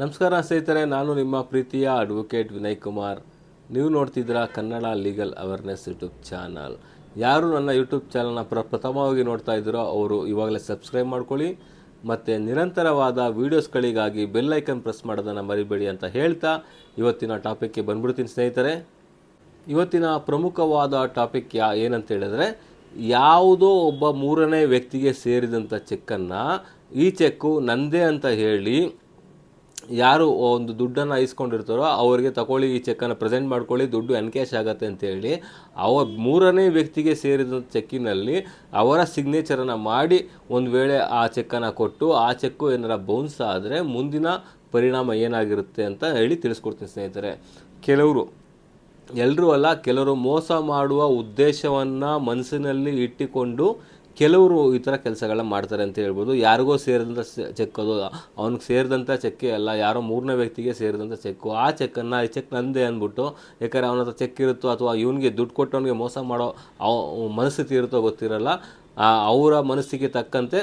ನಮಸ್ಕಾರ ಸ್ನೇಹಿತರೆ, ನಾನು ನಿಮ್ಮ ಪ್ರೀತಿಯ ಅಡ್ವೊಕೇಟ್ ವಿನಯ್ ಕುಮಾರ್. ನೀವು ನೋಡ್ತಿದ್ದೀರಾ Kannada legal awareness YouTube channel. ಯಾರು ನನ್ನ ಯೂಟ್ಯೂಬ್ ಚಾನಲ್ನ ಪ್ರ ಪ್ರಥಮವಾಗಿ ನೋಡ್ತಾ ಇದ್ದೀರೋ ಅವರು ಇವಾಗಲೇ ಸಬ್ಸ್ಕ್ರೈಬ್ ಮಾಡ್ಕೊಳ್ಳಿ. ಮತ್ತು ನಿರಂತರವಾದ ವೀಡಿಯೋಸ್ಗಳಿಗಾಗಿ ಬೆಲ್ ಐಕನ್ ಪ್ರೆಸ್ ಮಾಡೋದನ್ನು ಮರಿಬೇಡಿ ಅಂತ ಹೇಳ್ತಾ ಇವತ್ತಿನ ಟಾಪಿಕ್ಗೆ ಬಂದ್ಬಿಡ್ತೀನಿ ಸ್ನೇಹಿತರೆ. ಇವತ್ತಿನ ಪ್ರಮುಖವಾದ ಟಾಪಿಕ್ ಯಾ ಏನಂತ ಹೇಳಿದ್ರೆ, ಯಾವುದೋ ಒಬ್ಬ ಮೂರನೇ ವ್ಯಕ್ತಿಗೆ ಸೇರಿದಂಥ ಚೆಕ್ಕನ್ನು ಈ ಚೆಕ್ಕು ನಂದೇ ಅಂತ ಹೇಳಿ ಯಾರು ಒಂದು ದುಡ್ಡನ್ನು ಇಸ್ಕೊಂಡಿರ್ತಾರೋ ಅವರಿಗೆ ತಗೊಳ್ಳಿ, ಈ ಚೆಕ್ಕನ್ನು ಪ್ರೆಸೆಂಟ್ ಮಾಡ್ಕೊಳ್ಳಿ, ದುಡ್ಡು ಎನ್ಕ್ಯಾಶ್ ಆಗುತ್ತೆ ಅಂತೇಳಿ ಅವ ಮೂರನೇ ವ್ಯಕ್ತಿಗೆ ಸೇರಿದ ಚೆಕ್ಕಿನಲ್ಲಿ ಅವರ ಸಿಗ್ನೇಚರನ್ನು ಮಾಡಿ ಒಂದು ವೇಳೆ ಆ ಚೆಕ್ಕನ್ನು ಕೊಟ್ಟು ಆ ಚೆಕ್ಕು ಏನಾರ ಬೌನ್ಸ್ ಆದರೆ ಮುಂದಿನ ಪರಿಣಾಮ ಏನಾಗಿರುತ್ತೆ ಅಂತ ಹೇಳಿ ತಿಳಿಸ್ಕೊಡ್ತೀನಿ ಸ್ನೇಹಿತರೆ. ಕೆಲವರು ಎಲ್ಲರೂ ಅಲ್ಲ, ಕೆಲವರು ಮೋಸ ಮಾಡುವ ಉದ್ದೇಶವನ್ನು ಮನಸ್ಸಿನಲ್ಲಿ ಇಟ್ಟುಕೊಂಡು ಕೆಲವರು ಈ ಥರ ಕೆಲಸಗಳನ್ನ ಮಾಡ್ತಾರೆ ಅಂತ ಹೇಳ್ಬೋದು. ಯಾರಿಗೋ ಸೇರಿದಂಥ ಚೆಕ್ ಅದು ಅವ್ನಿಗೆ ಸೇರಿದಂಥ ಚೆಕ್ಕೆ ಅಲ್ಲ. ಯಾರೋ ಮೂರನೇ ವ್ಯಕ್ತಿಗೆ ಸೇರಿದಂಥ ಚೆಕ್ಕು. ಆ ಚೆಕ್ಕನ್ನು, ಈ ಚೆಕ್ ನಂದೇ ಅಂದ್ಬಿಟ್ಟು ಯಾಕಂದರೆ ಅವನ ಹತ್ರ ಚೆಕ್ ಇರುತ್ತೋ ಅಥವಾ ಇವನಿಗೆ ದುಡ್ಡು ಕೊಟ್ಟವನಿಗೆ ಮೋಸ ಮಾಡೋ ಅವ ಮನಸ್ಥಿತಿ ಇರುತ್ತೋ ಗೊತ್ತಿರಲ್ಲ. ಅವರ ಮನಸ್ಸಿಗೆ ತಕ್ಕಂತೆ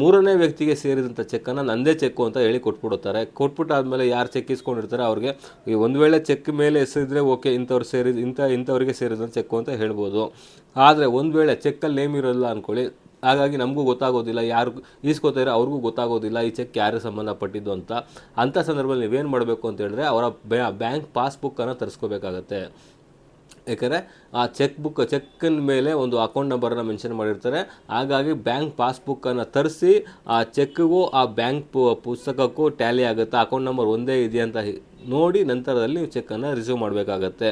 ಮೂರನೇ ವ್ಯಕ್ತಿಗೆ ಸೇರಿದಂಥ ಚೆಕ್ಕನ್ನು ನಂದೇ ಚೆಕ್ಕು ಅಂತ ಹೇಳಿ ಕೊಟ್ಬಿಡುತ್ತಾರೆ. ಕೊಟ್ಬಿಟ್ಟಾದ್ಮೇಲೆ ಯಾರು ಚೆಕ್ ಇಸ್ಕೊಂಡಿರ್ತಾರೆ ಅವ್ರಿಗೆ ಈ ಒಂದು ವೇಳೆ ಚೆಕ್ ಮೇಲೆ ಹೆಸರಿದ್ರೆ ಓಕೆ, ಇಂಥವ್ರು ಸೇರಿ, ಇಂಥ, ಇಂಥವ್ರಿಗೆ ಸೇರಿದಂಥ ಚೆಕ್ಕು ಅಂತ ಹೇಳ್ಬೋದು. ಆದರೆ ಒಂದು ವೇಳೆ ಚೆಕ್ಕಲ್ಲಿ ನೇಮ್ ಇರೋಲ್ಲ ಅಂದ್ಕೊಳ್ಳಿ ಹಾಗಾಗಿ ನಮಗೂ ಗೊತ್ತಾಗೋದಿಲ್ಲ, ಯಾರು ಈಸ್ಕೋತಾರೆ ಅವ್ರಿಗೂ ಗೊತ್ತಾಗೋದಿಲ್ಲ ಈ ಚೆಕ್ ಯಾರಿಗೆ ಸಂಬಂಧಪಟ್ಟಿದ್ದು ಅಂತ. ಅಂಥ ಸಂದರ್ಭದಲ್ಲಿ ನೀವೇನು ಮಾಡಬೇಕು ಅಂತ ಹೇಳಿದ್ರೆ ಅವರ ಬ್ಯಾಂಕ್ ಪಾಸ್ಬುಕ್ಕನ್ನು ತರಿಸ್ಕೋಬೇಕಾಗತ್ತೆ. ಯಾಕಂದರೆ ಆ ಚೆಕ್ ಬುಕ್, ಚೆಕ್ಕಿನ ಮೇಲೆ ಒಂದು ಅಕೌಂಟ್ ನಂಬರನ್ನು ಮೆನ್ಷನ್ ಮಾಡಿರ್ತಾರೆ. ಹಾಗಾಗಿ ಬ್ಯಾಂಕ್ ಪಾಸ್ಬುಕ್ಕನ್ನು ತರಿಸಿ ಆ ಚೆಕ್ಕಿಗೂ ಆ ಬ್ಯಾಂಕ್ ಪುಸ್ತಕಕ್ಕೂ ಟ್ಯಾಲಿ ಆಗುತ್ತೆ, ಅಕೌಂಟ್ ನಂಬರ್ ಒಂದೇ ಇದೆ ಅಂತ ನೋಡಿ ನಂತರದಲ್ಲಿ ನೀವು ಚೆಕ್ಕನ್ನು ರಿಸೀವ್ ಮಾಡಬೇಕಾಗತ್ತೆ.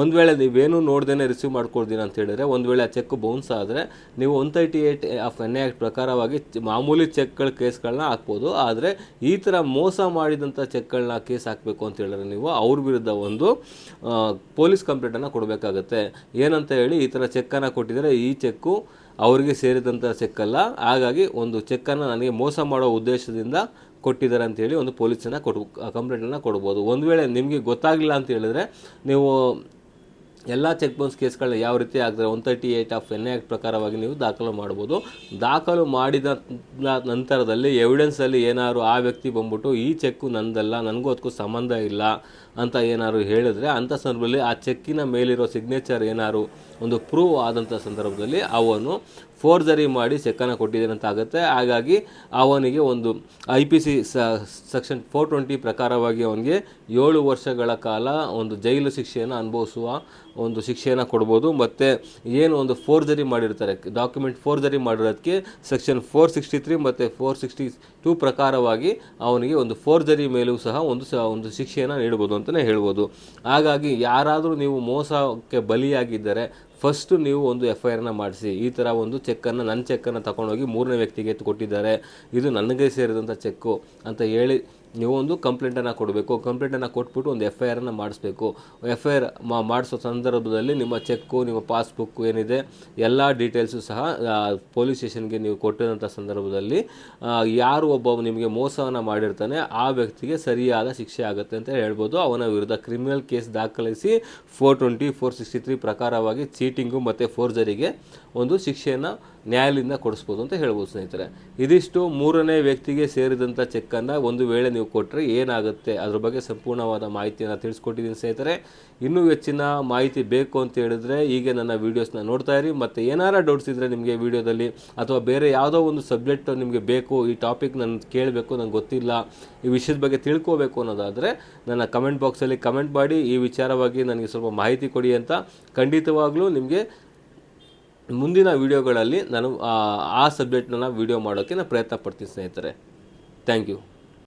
ಒಂದು ವೇಳೆ ನೀವೇನು ನೋಡ್ದೇ ರಿಸೀವ್ ಮಾಡ್ಕೊಳ್ತೀನಿ ಅಂತ ಹೇಳಿದ್ರೆ, ಒಂದು ವೇಳೆ ಆ ಚೆಕ್ ಬೌನ್ಸ್ ಆದರೆ ನೀವು one thirty eight of N act ಪ್ರಕಾರವಾಗಿ ಮಾಮೂಲಿ ಚೆಕ್ಗಳ ಕೇಸ್ಗಳನ್ನ ಹಾಕ್ಬೋದು. ಆದರೆ ಈ ಥರ ಮೋಸ ಮಾಡಿದಂಥ ಚೆಕ್ಗಳನ್ನ ಕೇಸ್ ಹಾಕಬೇಕು ಅಂತ ಹೇಳಿದ್ರೆ ನೀವು ಅವ್ರ ವಿರುದ್ಧ ಒಂದು ಪೊಲೀಸ್ ಕಂಪ್ಲೇಂಟನ್ನು ಕೊಡಬೇಕಾಗತ್ತೆ. ಏನಂತ ಹೇಳಿ ಈ ಥರ ಚೆಕ್ಕನ್ನು ಕೊಟ್ಟಿದ್ದಾರೆ ಈ ಚೆಕ್ಕು ಅವರಿಗೆ ಸೇರಿದಂಥ ಚೆಕ್ಕಲ್ಲ ಹಾಗಾಗಿ ಒಂದು ಚೆಕ್ಕನ್ನು ನನಗೆ ಮೋಸ ಮಾಡೋ ಉದ್ದೇಶದಿಂದ ಕೊಟ್ಟಿದ್ದಾರೆ ಅಂತೇಳಿ ಒಂದು ಪೊಲೀಸನ್ನ ಕೊಡ್ ಕಂಪ್ಲೇಂಟನ್ನು ಕೊಡ್ಬೋದು. ಒಂದು ವೇಳೆ ನಿಮಗೆ ಗೊತ್ತಾಗಲಿಲ್ಲ ಅಂತ ಹೇಳಿದ್ರೆ ನೀವು ಎಲ್ಲ ಚೆಕ್ ಬೌನ್ಸ್ ಕೇಸ್ಗಳನ್ನ ಯಾವ ರೀತಿ ಆಗ್ತದೆ one thirty eight of N act ಪ್ರಕಾರವಾಗಿ ನೀವು ದಾಖಲು ಮಾಡ್ಬೋದು. ದಾಖಲು ಮಾಡಿದ ನಂತರದಲ್ಲಿ ಎವಿಡೆನ್ಸಲ್ಲಿ ಏನಾದ್ರು ಆ ವ್ಯಕ್ತಿ ಬಂದ್ಬಿಟ್ಟು, ಈ ಚೆಕ್ಕು ನಂದಲ್ಲ, ನನಗೂ ಅದಕ್ಕೂ ಸಂಬಂಧ ಇಲ್ಲ ಅಂತ ಏನಾದ್ರು ಹೇಳಿದ್ರೆ ಅಂಥ ಸಂದರ್ಭದಲ್ಲಿ ಆ ಚೆಕ್ಕಿನ ಮೇಲಿರೋ ಸಿಗ್ನೇಚರ್ ಏನಾದ್ರು ಒಂದು ಪ್ರೂವ್ ಆದಂಥ ಸಂದರ್ಭದಲ್ಲಿ ಅವನು ಫೋರ್ಜರಿ ಮಾಡಿ ಚೆಕ್ಕನ್ನು ಕೊಟ್ಟಿದ್ದೇನೆ ಹಾಗಾಗಿ ಅವನಿಗೆ ಒಂದು I P C section four twenty ಪ್ರಕಾರವಾಗಿ ಅವನಿಗೆ ಏಳು ವರ್ಷಗಳ ಕಾಲ ಒಂದು ಜೈಲು ಶಿಕ್ಷೆಯನ್ನು ಅನುಭವಿಸುವ ಒಂದು ಶಿಕ್ಷೆಯನ್ನು ಕೊಡ್ಬೋದು. ಮತ್ತು ಏನು ಒಂದು ಫೋರ್ಜರಿ ಮಾಡಿರ್ತಾರೆ. ಡಾಕ್ಯುಮೆಂಟ್ ಫೋರ್ಜರಿ ಮಾಡಿರೋದಕ್ಕೆ ಸೆಕ್ಷನ್ ಫೋರ್ ಸಿಕ್ಸ್ಟಿ ತ್ರೀ ಮತ್ತು ಫೋರ್ ಸಿಕ್ಸ್ಟಿ ಟೂ ಪ್ರಕಾರವಾಗಿ ಅವನಿಗೆ ಒಂದು ಫೋರ್ಜರಿ ಮೇಲೂ ಸಹ ಒಂದು ಸಹ ಒಂದು ಶಿಕ್ಷೆಯನ್ನು ನೀಡ್ಬೋದು ಅಂತಲೇ ಹೇಳ್ಬೋದು. ಹಾಗಾಗಿ ಯಾರಾದರೂ ನೀವು ಮೋಸಕ್ಕೆ ಬಲಿಯಾಗಿದ್ದರೆ ಫಸ್ಟು ನೀವು ಒಂದು ಎಫ್ ಐ ಆರ್ನ ಮಾಡಿಸಿ. ಈ ಥರ ಒಂದು ಚೆಕ್ಕನ್ನು ನನ್ನ ಚೆಕ್ಕನ್ನು ತಗೊಂಡೋಗಿ ಮೂರನೇ ವ್ಯಕ್ತಿಗೆ ಕೊಟ್ಟಿದ್ದಾರೆ. ಇದು ನನಗೆ ಸೇರಿದಂಥ ಚೆಕ್ಕು ಅಂತ ಹೇಳಿ ನೀವು ಒಂದು ಕಂಪ್ಲೇಂಟನ್ನು ಕೊಡಬೇಕು, ಕಂಪ್ಲೇಂಟನ್ನು ಕೊಟ್ಬಿಟ್ಟು ಒಂದು ಎಫ್ ಐ ಆರನ್ನು ಮಾಡಿಸ್ಬೇಕು. ಎಫ್ ಐ ಆರ್ ಮಾಡಿಸೋ ಸಂದರ್ಭದಲ್ಲಿ ನಿಮ್ಮ ಚೆಕ್ಕು, ನಿಮ್ಮ ಪಾಸ್ಬುಕ್ಕು ಏನಿದೆ, ಎಲ್ಲ ಡೀಟೇಲ್ಸು ಸಹ ಪೊಲೀಸ್ ಸ್ಟೇಷನ್ಗೆ ನೀವು ಕೊಟ್ಟಿರೋಂಥ ಸಂದರ್ಭದಲ್ಲಿ ಯಾರು ಒಬ್ಬ ನಿಮಗೆ ಮೋಸವನ್ನು ಮಾಡಿರ್ತಾನೆ, ಆ ವ್ಯಕ್ತಿಗೆ ಸರಿಯಾದ ಶಿಕ್ಷೆ ಆಗುತ್ತೆ ಅಂತ ಹೇಳ್ಬೋದು. ಅವನ ವಿರುದ್ಧ ಕ್ರಿಮಿನಲ್ ಕೇಸ್ ದಾಖಲಿಸಿ four twenty, four sixty three ಪ್ರಕಾರವಾಗಿ ಚೀಟಿಂಗು ಮತ್ತು ಫೋರ್ಜರಿಗೆ ಒಂದು ಶಿಕ್ಷೆಯನ್ನು ನ್ಯಾಯಾಲಯದಿಂದ ಕೊಡಿಸ್ಬೋದು ಅಂತ ಹೇಳ್ಬೋದು ಸ್ನೇಹಿತರೆ. ಇದಿಷ್ಟು ಮೂರನೇ ವ್ಯಕ್ತಿಗೆ ಸೇರಿದಂಥ ಚೆಕ್ಕನ್ನು ಒಂದು ವೇಳೆ ನೀವು ಕೊಟ್ಟರೆ ಏನಾಗುತ್ತೆ? ಅದ್ರ ಬಗ್ಗೆ ಸಂಪೂರ್ಣವಾದ ಮಾಹಿತಿಯನ್ನು ತಿಳಿಸ್ಕೊಟ್ಟಿದ್ದೀನಿ ಸ್ನೇಹಿತರೆ. ಇನ್ನೂ ಹೆಚ್ಚಿನ ಮಾಹಿತಿ ಬೇಕು ಅಂತ ಹೇಳಿದ್ರೆ ಹೀಗೆ ನನ್ನ ವೀಡಿಯೋಸ್ನ ನೋಡ್ತಾ ಇರಿ. ಮತ್ತು ಏನಾರ ಡೌಟ್ಸ್ ಇದ್ದರೆ ನಿಮಗೆ ವೀಡಿಯೋದಲ್ಲಿ ಅಥವಾ ಬೇರೆ ಯಾವುದೋ ಒಂದು ಸಬ್ಜೆಕ್ಟ್ ನಿಮಗೆ ಬೇಕು, ಈ ಟಾಪಿಕ್ ನಾನು ಕೇಳಬೇಕು, ನಂಗೆ ಗೊತ್ತಿಲ್ಲ, ಈ ವಿಷಯದ ಬಗ್ಗೆ ತಿಳ್ಕೋಬೇಕು ಅನ್ನೋದಾದರೆ ನನ್ನ ಕಮೆಂಟ್ ಬಾಕ್ಸಲ್ಲಿ ಕಮೆಂಟ್ ಮಾಡಿ. ಈ ವಿಚಾರವಾಗಿ ನನಗೆ ಸ್ವಲ್ಪ ಮಾಹಿತಿ ಕೊಡಿ ಅಂತ ಖಂಡಿತವಾಗಲೂ ನಿಮಗೆ ಮುಂದಿನ ವೀಡಿಯೋಗಳಲ್ಲಿ ನಾನು ಆ- ಸಬ್ಜೆಕ್ಟ್ನ ವೀಡಿಯೋ ಮಾಡೋಕ್ಕೆ ನಾನು ಪ್ರಯತ್ನ ಪಡ್ತೀನಿ ಸ್ನೇಹಿತರೆ. Thank you